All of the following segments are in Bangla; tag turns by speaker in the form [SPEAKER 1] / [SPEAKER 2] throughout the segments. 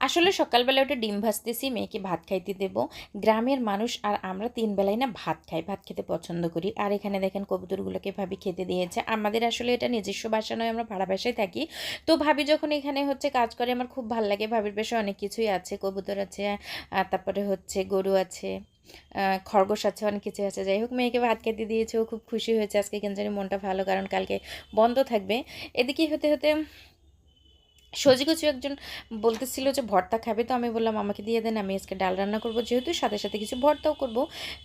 [SPEAKER 1] আসলে সকালবেলা ওটা ডিম ভাজতেছি, মেয়েকে ভাত খাইতে দেব। গ্রামের মানুষ আর আমরা তিন বেলায় না ভাত খাই, ভাত খেতে পছন্দ করি। আর এখানে দেখেন কবুতরগুলোকে ভাবি খেতে দিয়েছে। আমাদের আসলে এটা নিজস্ব বাসা নয়, আমরা ভাড়া বাসায় থাকি। তো ভাবি যখন এখানে হচ্ছে কাজ করে, আমার খুব ভালো লাগে। ভাবির বাসায় অনেক কিছুই আছে, কবুতর আছে তারপরে হচ্ছে গরু আছে খরগোশ আছে, অনেক কিছু আছে। যাই হোক, মেয়েকে ভাত খেতে দিয়েছে, ও খুব খুশি হয়েছে। আজকে কেন জানি মনটা ভালো, কারণ কালকে বন্ধ থাকবে। এদিকে হতে হতে সজিকুচু একজন বলতেছিল যে, ভর্তা খাবে তো? আমি বললাম, আমাকে দিয়ে দেন, আমি আজকে ডাল রান্না করব, যেহেতু সাথে সাথে কিছু ভর্তাও করব।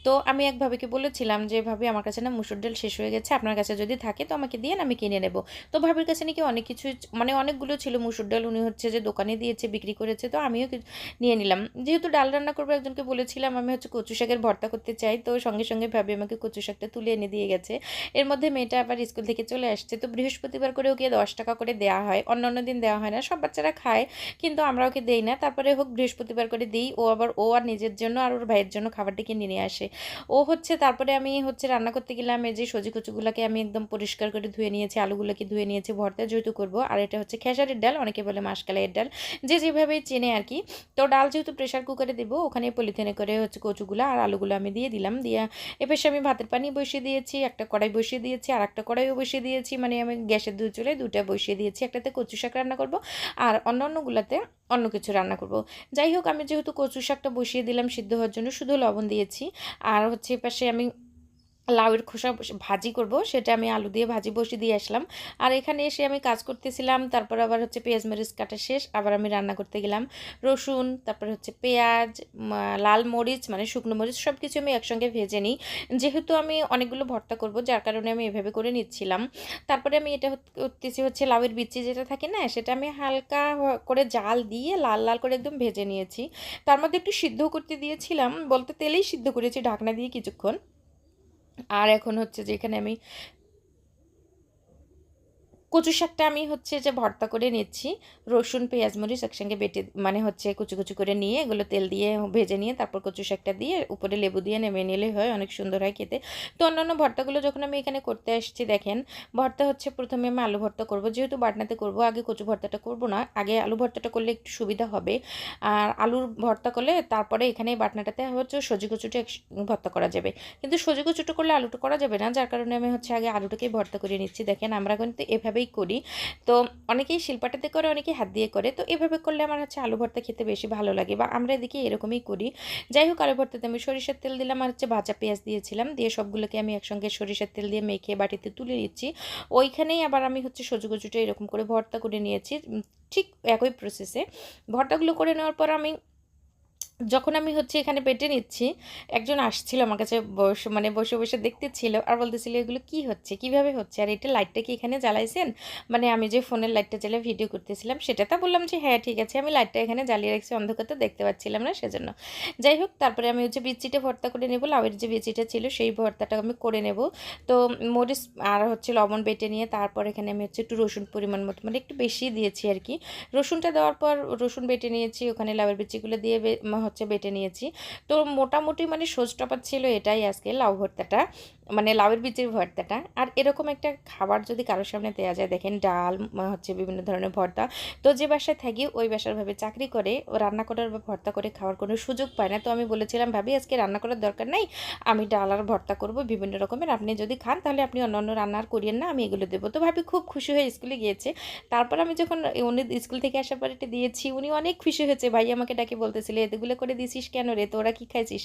[SPEAKER 1] তো আমি এক ভাবিকে বলেছিলাম যে, ভাবি, আমার কাছে না মুসুর ডাল শেষ হয়ে গেছে, আপনার কাছে যদি থাকে তো আমাকে দিয়ে আমি কিনে নেব। তো ভাবির কাছে নাকি অনেক কিছু মানে অনেকগুলো ছিল মুসুর ডাল, উনি হচ্ছে যে দোকানে দিয়েছে, বিক্রি করেছে, তো আমিও কিছু নিয়ে নিলাম। যেহেতু ডাল রান্না করব একজনকে বলেছিলাম, আমি হচ্ছে কচু শাকের ভর্তা করতে চাই, তো সঙ্গে সঙ্গে ভাবি আমাকে কচু শাকটা তুলে এনে দিয়ে গেছে। এর মধ্যে মেয়েটা আবার স্কুল থেকে চলে আসছে, তো বৃহস্পতিবার করে ওকে দশ টাকা করে দেওয়া হয় অন্য অন্য দিন দেওয়া হয় না, সব বাচ্চারা খায়, কিন্তু আমরা ওকে দেই না। তারপরে হোক বৃহস্পতিবার করে দিই, ও আবার, ও আর নিজের জন্য আর ওর ভাইয়ের জন্য খাবারটা কিনে নিয়ে আসে। ও হচ্ছে, তারপরে আমি হচ্ছে রান্না করতে গেলাম, এই যে সজি কচুগুলোকে আমি একদম পরিষ্কার করে ধুয়ে নিয়েছি, আলুগুলোকে ধুয়ে নিয়েছি, ভর্তা যেহেতু করব, আর এটা হচ্ছে খেসারির ডাল, অনেকে বলে মাসকালাইয়ের ডাল। যে যেভাবে চেনে আর কি। তো ডাল যেহেতু প্রেশার কুকারে দেবো, ওখানে পলিথিনে করে হচ্ছে কচুগুলো আর আলুগুলো আমি দিয়ে দিলাম। দিয়ে এবার আমি ভাতের পানি বসিয়ে দিয়েছি, একটা কড়াই বসিয়ে দিয়েছি আর একটা কড়াইও বসিয়ে দিয়েছি। মানে আমি গ্যাসের দুই চুলে দুটা বসিয়ে দিয়েছি। একটাতে কচু শাক রান্না করব আর অন্য অন্যগুলোতে অন্য কিছু রান্না করব। যাই হোক, আমি যেহেতু কচু শাকটা বসিয়ে দিলাম সিদ্ধ হওয়ার জন্য, শুধু লবণ দিয়েছি। আর হচ্ছে পাশে আমি লাউয়ের খোসা ভাজি করব, সেটা আমি আলু দিয়ে ভাজি বসিয়ে দিয়ে আসলাম। আর এখানে এসে আমি কাজ করতেছিলাম, তারপর আবার হচ্ছে পেঁয়াজ মরিচ কাটা শেষ, আবার আমি রান্না করতে গেলাম। রসুন, তারপর হচ্ছে পেঁয়াজ লাল মরিচ মানে শুকনো মরিচ সব কিছু আমি একসঙ্গে ভেজে নিই। যেহেতু আমি অনেকগুলো ভর্তা করব, যার কারণে আমি এভাবে করে নিচ্ছিলাম। তারপরে আমি এটা করতেছি হচ্ছে লাউয়ের বিচি যেটা থাকে না, সেটা আমি হালকা করে জাল দিয়ে লাল লাল করে একদম ভেজে নিয়েছি। তার মধ্যে একটু সিদ্ধ করতে দিয়েছিলাম, বলতে তেলেই সিদ্ধ করেছি, ঢাকনা দিয়ে কিছুক্ষণ। আর এখন হচ্ছে যেখানে আমি কচু শাকটা আমি হচ্ছে যে ভর্তা করে নিচ্ছি। রসুন, পেঁয়াজ, মরিচ একসঙ্গে বেটে মানে হচ্ছে কুচু কুচু করে নিয়ে এগুলো তেল দিয়ে ভেজে নিয়ে তারপর কচু শাকটা দিয়ে উপরে লেবু দিয়ে নেমে নিলে হয়, অনেক সুন্দর হয় খেতে। তো অন্যান্য ভর্তাগুলো যখন আমি এখানে করতে আসছি, দেখেন ভর্তা হচ্ছে প্রথমে আমি আলু ভর্তা করব। যেহেতু বাটনাতে করব, আগে কচু ভর্তাটা করব না, আগে আলু ভর্তাটা করলে একটু সুবিধা হবে। আর আলুর ভর্তা করলে তারপরে এখানে বাটনাটাতে হচ্ছে সজি কচুটা ভর্তা করা যাবে। কিন্তু সজি কচুটা করলে আলুটা করা যাবে না, যার কারণে আমি হচ্ছে আগে আলুটাকেই ভর্তা করে নিচ্ছি। দেখেন আমরা কিন্তু এভাবেই করি। তো অনেকেই শিল্পাটাতে করে, অনেকেই হাত দিয়ে করে। তো এভাবে করলে আমার হচ্ছে আলু ভর্তা খেতে বেশি ভালো লাগে বা আমরা এদিকে এরকমই করি। যাই হোক, আলু ভর্তাতে আমি সরিষার তেল দিলাম আর হচ্ছে ভাজা পেঁয়াজ দিয়েছিলাম। দিয়ে সবগুলোকে আমি একসঙ্গে সরিষার তেল দিয়ে মেখে বাটিতে তুলে নিচ্ছি। ওইখানেই আবার আমি হচ্ছে সজু কচুটা এরকম করে ভর্তা করে নিয়েছি। ঠিক একই প্রসেসে ভর্তাগুলো করে নেওয়ার পর আমি যখন আমি হচ্ছে এখানে পেটে নিচ্ছি, একজন আসছিল আমার কাছে বসে মানে বসে বসে দেখতেছিল আর বলতেছিল, এগুলো কি হচ্ছে? কীভাবে হচ্ছে? আর এটা লাইটটা কি এখানে জ্বালাইছেন? মানে আমি যে ফোনের লাইটটা জ্বালিয়ে ভিডিও করতেছিলাম সেটা তো বললাম যে হ্যাঁ ঠিক আছে। আমি লাইটটা এখানে জ্বালিয়ে রাখছি অন্ধকার তো দেখতে পাচ্ছিলাম না সেজন্য। যাই হোক, তারপরে আমি হচ্ছে বিচিটা ভর্তা করে নেব লাউয়ের যে বিচিটা ছিল সেই ভর্তাটা আমি করে নেব। তো মরিচ আর হচ্ছে লবণ বেটে নিয়ে তারপর এখানে আমি হচ্ছে একটু রসুন পরিমাণ মতো মানে একটু বেশি দিয়েছি আর কি। রসুনটা দেওয়ার পর রসুন বেটে নিয়েছি, ওখানে লাউয়ের বিচিগুলো দিয়ে হচ্ছে বেটে নিয়েছি। তো মোটামুটি মানে সোজ টপার ছিল এটাই আজকে লাউ ভর্তাটা মানে লাউয়ের বীজের ভর্তাটা। আর এরকম একটা খাবার যদি কারোর সামনে দেওয়া যায়, দেখেন ডাল হচ্ছে বিভিন্ন ধরনের ভর্তা। তো যে বাসায় থাকি, ওই বাসার ভাবে চাকরি করে রান্না করার বা ভর্তা করে খাওয়ার কোনো সুযোগ পায় না। তো আমি বলেছিলাম, ভাবি, আজকে রান্না করার দরকার নাই। আমি ডাল আর ভর্তা করব, বিভিন্ন রকমের। আপনি যদি খান, তাহলে আপনি অন্য অন্য রান্না আর করিয়েন না, আমি এগুলো দেবো। তো ভাবি খুব খুশি হয়ে স্কুলে গিয়েছে। তারপর আমি যখন, উনি স্কুল থেকে আসার পর এটা দিয়েছি, উনি অনেক খুশি হয়েছে। ভাই আমাকে ডাকে বলতেছিল এগুলো করে দিছিস কেন রে? তোরা কি খাইছিস?